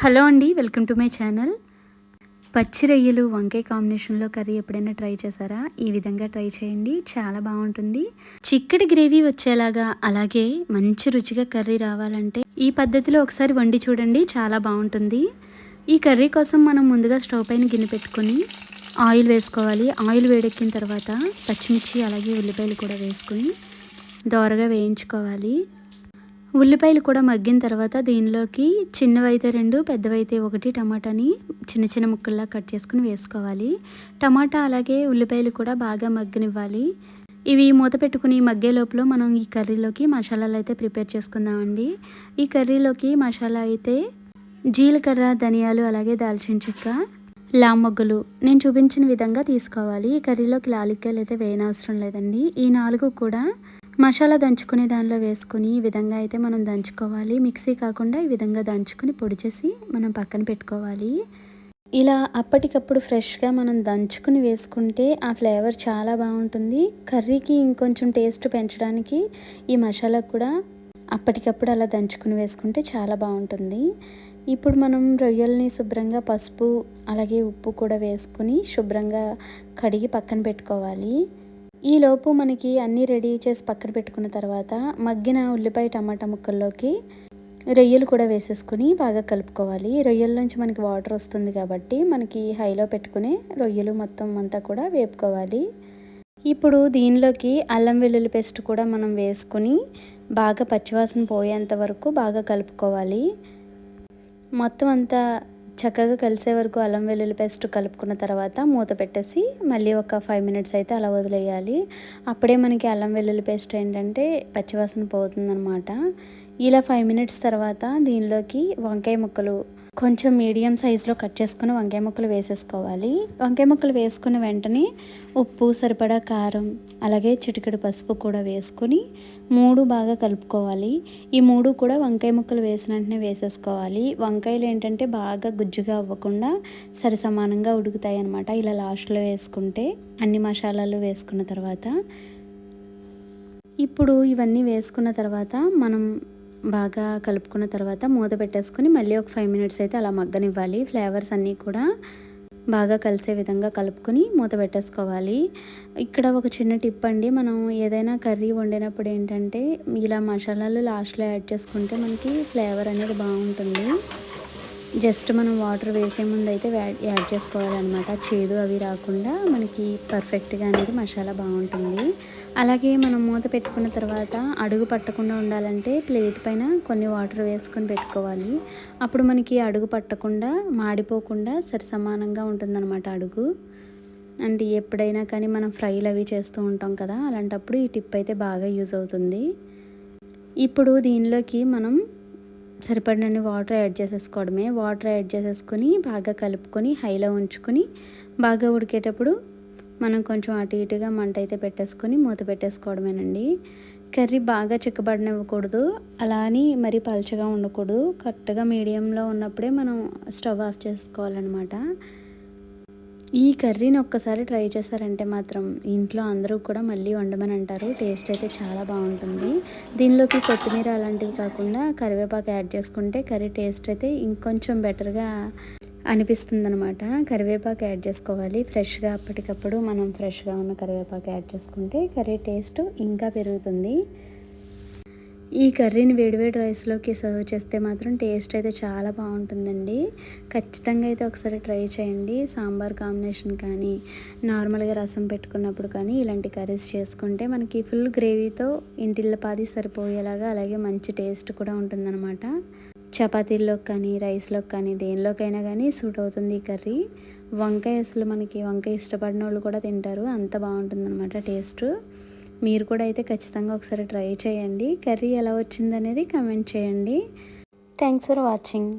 Hello అండి welcome to my channel. పచ్చి రొయ్యలు వంకాయ కాంబినేషన్లో కర్రీ ఎప్పుడైనా ట్రై చేశారా? ఈ విధంగా ట్రై చేయండి చాలా బాగుంటుంది. చిక్కటి గ్రేవీ వచ్చేలాగా అలాగే మంచి రుచిగా కర్రీ రావాలంటే ఈ పద్ధతిలో ఒకసారి వండి చూడండి చాలా బాగుంటుంది. ఈ కర్రీ కోసం మనం ముందుగా స్టవ్ పైన గిన్నె పెట్టుకొని ఆయిల్ వేసుకోవాలి. ఆయిల్ వేడెక్కిన తర్వాత పచ్చిమిర్చి అలాగే ఉల్లిపాయలు కూడా వేసుకొని దోరగా వేయించుకోవాలి. ఉల్లిపాయలు కూడా మగ్గిన తర్వాత దీనిలోకి చిన్నవైతే రెండు పెద్దవైతే ఒకటి టమాటాని చిన్న చిన్న ముక్కల్లా కట్ చేసుకుని వేసుకోవాలి. టమాటా అలాగే ఉల్లిపాయలు కూడా బాగా మగ్గనివ్వాలి. ఇవి మూత పెట్టుకుని మగ్గే లోపల మనం ఈ కర్రీలోకి మసాలాలు అయితే ప్రిపేర్ చేసుకుందామండి. ఈ కర్రీలోకి మసాలా అయితే జీలకర్ర ధనియాలు అలాగే దాల్చిన చెక్క లామొగ్గలు నేను చూపించిన విధంగా తీసుకోవాలి. ఈ కర్రీలోకి లాలిక్కాయలు అయితే వేయనవసరం లేదండి. ఈ నాలుగు కూడా మసాలా దంచుకునే దానిలో వేసుకొని ఈ విధంగా అయితే మనం దంచుకోవాలి. మిక్సీ కాకుండా ఈ విధంగా దంచుకొని పొడి చేసి మనం పక్కన పెట్టుకోవాలి. ఇలా అప్పటికప్పుడు ఫ్రెష్గా మనం దంచుకుని వేసుకుంటే ఆ ఫ్లేవర్ చాలా బాగుంటుంది. కర్రీకి ఇంకొంచెం టేస్ట్ పెంచడానికి ఈ మసాలా కూడా అప్పటికప్పుడు అలా దంచుకుని వేసుకుంటే చాలా బాగుంటుంది. ఇప్పుడు మనం రొయ్యల్ని శుభ్రంగా పసుపు అలాగే ఉప్పు కూడా వేసుకుని శుభ్రంగా కడిగి పక్కన పెట్టుకోవాలి. ఈలోపు మనకి అన్నీ రెడీ చేసి పక్కన పెట్టుకున్న తర్వాత మగ్గిన ఉల్లిపాయ టమాటా ముక్కల్లోకి రొయ్యలు కూడా వేసేసుకుని బాగా కలుపుకోవాలి. రొయ్యల నుంచి మనకి వాటర్ వస్తుంది కాబట్టి మనకి హైలో పెట్టుకుని రొయ్యలు మొత్తం అంతా కూడా వేపుకోవాలి. ఇప్పుడు దీనిలోకి అల్లం వెల్లుల్లి పేస్ట్ కూడా మనం వేసుకుని బాగా పచ్చివాసన పోయేంత వరకు బాగా కలుపుకోవాలి. మొత్తం అంతా చక్కగా కలిసే వరకు అల్లం వెల్లుల్లి పేస్ట్ కలుపుకున్న తర్వాత మూత పెట్టేసి మళ్ళీ ఒక ఫైవ్ మినిట్స్ అయితే అలా వదిలేయాలి. అప్పుడే మనకి అల్లం వెల్లుల్లి పేస్ట్ ఏంటంటే పచ్చివాసన పోతుందనమాట ఇలా ఫైవ్ మినిట్స్ తర్వాత దీనిలోకి వంకాయ ముక్కలు కొంచెం మీడియం సైజులో కట్ చేసుకుని వంకాయ ముక్కలు వేసేసుకోవాలి. వంకాయ ముక్కలు వేసుకున్న వెంటనే ఉప్పు సరిపడా కారం అలాగే చిటికెడు పసుపు కూడా వేసుకొని మూడు బాగా కలుపుకోవాలి. ఈ మూడు కూడా వంకాయ ముక్కలు వేసిన వెంటనే వేసేసుకోవాలి. వంకాయలు ఏంటంటే బాగా గుజ్జుగా అవ్వకుండా సరి సమానంగా ఉడుకుతాయి అనమాట ఇలా లాస్ట్లో వేసుకుంటే అన్ని మసాలాలు వేసుకున్న తర్వాత ఇప్పుడు ఇవన్నీ వేసుకున్న తర్వాత మనం బాగా కలుపుకున్న తర్వాత మూత పెట్టేసుకుని మళ్ళీ ఒక ఫైవ్ మినిట్స్ అయితే అలా మగ్గనివ్వాలి. ఫ్లేవర్స్ అన్నీ కూడా బాగా కలిసే విధంగా కలుపుకొని మూత పెట్టేసుకోవాలి. ఇక్కడ ఒక చిన్న టిప్ అండి. మనం ఏదైనా కర్రీ వండినప్పుడు ఏంటంటే ఇలా మసాలాలు లాస్ట్లో యాడ్ చేసుకుంటే మనకి ఫ్లేవర్ అనేది బాగుంటుంది. జస్ట్ మనం వాటర్ వేసే ముందు అయితే యాడ్ చేసుకోవాలన్నమాట. చేదు అవి రాకుండా మనకి పర్ఫెక్ట్గా అనేది మసాలా బాగుంటుంది. అలాగే మనం మూత పెట్టుకున్న తర్వాత అడుగు పట్టకుండా ఉండాలంటే ప్లేట్ పైన కొన్ని వాటర్ వేసుకొని పెట్టుకోవాలి. అప్పుడు మనకి అడుగు పట్టకుండా మాడిపోకుండా సరి సమానంగా ఉంటుందన్నమాట అడుగు. అంటే ఎప్పుడైనా కానీ మనం ఫ్రైలు అవి చేస్తూ ఉంటాం కదా అలాంటప్పుడు ఈ టిప్ అయితే బాగా యూజ్ అవుతుంది. ఇప్పుడు దీనిలోకి మనం సరిపడినన్ని వాటర్ యాడ్ చేసేసుకోవడమే. వాటర్ యాడ్ చేసేసుకొని బాగా కలుపుకొని హైలో ఉంచుకొని బాగా ఉడికేటప్పుడు మనం కొంచెం అటు ఇటుగా మంట అయితే పెట్టేసుకొని మూత పెట్టేసుకోవడమేనండి. కర్రీ బాగా చిక్కబడినివ్వకూడదు. అలా అని మరీ పలచగా ఉండకూడదు. కరెక్ట్గా మీడియంలో ఉన్నప్పుడే మనం స్టవ్ ఆఫ్ చేసుకోవాలన్నమాట. ఈ కర్రీని ఒక్కసారి ట్రై చేశారంటే మాత్రం ఇంట్లో అందరూ కూడా మళ్ళీ వండమని అంటారు. టేస్ట్ అయితే చాలా బాగుంటుంది. దీనిలోకి కొత్తిమీర అలాంటివి కాకుండా కరివేపాకు యాడ్ చేసుకుంటే కర్రీ టేస్ట్ అయితే ఇంకొంచెం బెటర్గా అనిపిస్తుంది అనమాట కరివేపాకు యాడ్ చేసుకోవాలి. ఫ్రెష్గా అప్పటికప్పుడు మనం ఫ్రెష్గా ఉన్న కరివేపాకు యాడ్ చేసుకుంటే కర్రీ టేస్ట్ ఇంకా పెరుగుతుంది. ఈ కర్రీని వేడివేడి రైస్లోకి సర్వ్ చేస్తే మాత్రం టేస్ట్ అయితే చాలా బాగుంటుందండి. ఖచ్చితంగా అయితే ఒకసారి ట్రై చేయండి. సాంబార్ కాంబినేషన్ కానీ నార్మల్గా రసం పెట్టుకున్నప్పుడు కానీ ఇలాంటి కర్రీస్ చేసుకుంటే మనకి ఫుల్ గ్రేవీతో ఇంటిల్లపాది సరిపోయేలాగా అలాగే మంచి టేస్ట్ కూడా ఉంటుందన్నమాట. చపాతీల్లోకి కానీ రైస్లోకి కానీ దేనిలోకైనా కానీ సూట్ అవుతుంది ఈ కర్రీ. వంకాయ అసలు మనకి వంకాయ ఇష్టపడిన వాళ్ళు కూడా తింటారు. అంత బాగుంటుందన్నమాట టేస్ట్. మీరు కూడా అయితే ఖచ్చితంగా ఒకసారి ట్రై చేయండి. కర్రీ ఎలా వచ్చిందనేది కమెంట్ చేయండి. Thanks for watching